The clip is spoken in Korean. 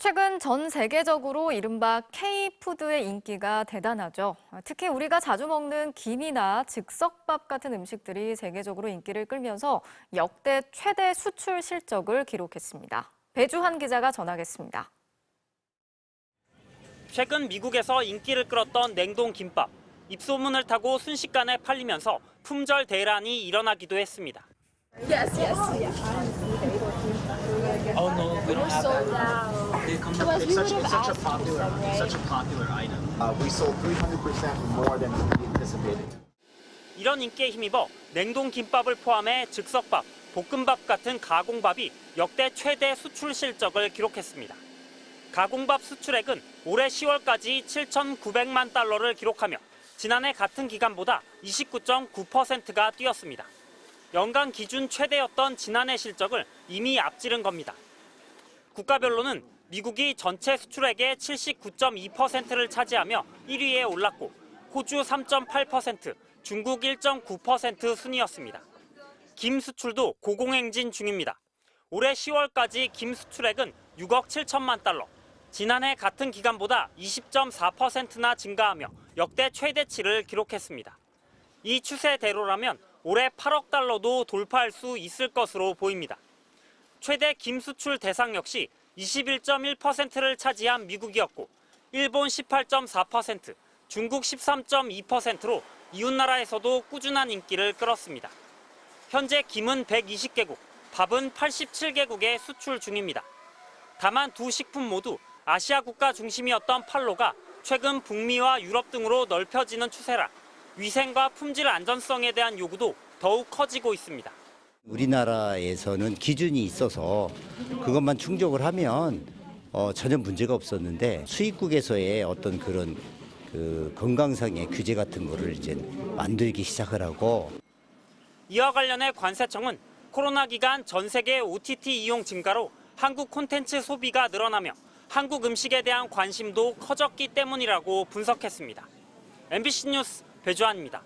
최근 전 세계적으로 이른바 K푸드의 인기가 대단하죠. 특히 우리가 자주 먹는 김이나 즉석밥 같은 음식들이 세계적으로 인기를 끌면서 역대 최대 수출 실적을 기록했습니다. 배주환 기자가 전하겠습니다. 최근 미국에서 인기를 끌었던 냉동 김밥. 입소문을 타고 순식간에 팔리면서 품절 대란이 일어나기도 했습니다. Yes, yes. Oh no, we don't have Sold that. out. They come Well, it's such, it's such a popular, right? such a popular item. Uh, we sold 300% more than we anticipated. 이런 인기에 힘입어 냉동 김밥을 포함해 즉석밥, 볶음밥 같은 가공밥이 역대 최대 수출 실적을 기록했습니다. 가공밥 수출액은 올해 10월까지 7,900만 달러를 기록하며 지난해 같은 기간보다 29.9%가 뛰었습니다. 연간 기준 최대였던 지난해 실적을 이미 앞지른 겁니다. 국가별로는 미국이 전체 수출액의 79.2%를 차지하며 1위에 올랐고 호주 3.8%, 중국 1.9% 순이었습니다. 김 수출도 고공행진 중입니다. 올해 10월까지 김 수출액은 6억 7천만 달러, 지난해 같은 기간보다 20.4%나 증가하며 역대 최대치를 기록했습니다. 이 추세대로라면 올해 8억 달러도 돌파할 수 있을 것으로 보입니다. 최대 김 수출 대상 역시 21.1%를 차지한 미국이었고 일본 18.4%, 중국 13.2%로 이웃나라에서도 꾸준한 인기를 끌었습니다. 현재 김은 120개국, 밥은 87개국에 수출 중입니다. 다만 두 식품 모두 아시아 국가 중심이었던 팔로가 최근 북미와 유럽 등으로 넓혀지는 추세라 위생과 품질 안전성에 대한 요구도 더욱 커지고 있습니다. 우리나라에서는 기준이 있어서 그것만 충족을 하면 어, 전혀 문제가 없었는데 수입국에서의 어떤 그런 그 건강상의 규제 같은 거를 이제 만들기 시작을 하고 이와 관련해 관세청은 코로나 기간 전 세계 OTT 이용 증가로 한국 콘텐츠 소비가 늘어나며 한국 음식에 대한 관심도 커졌기 때문이라고 분석했습니다. MBC 뉴스 배주환입니다.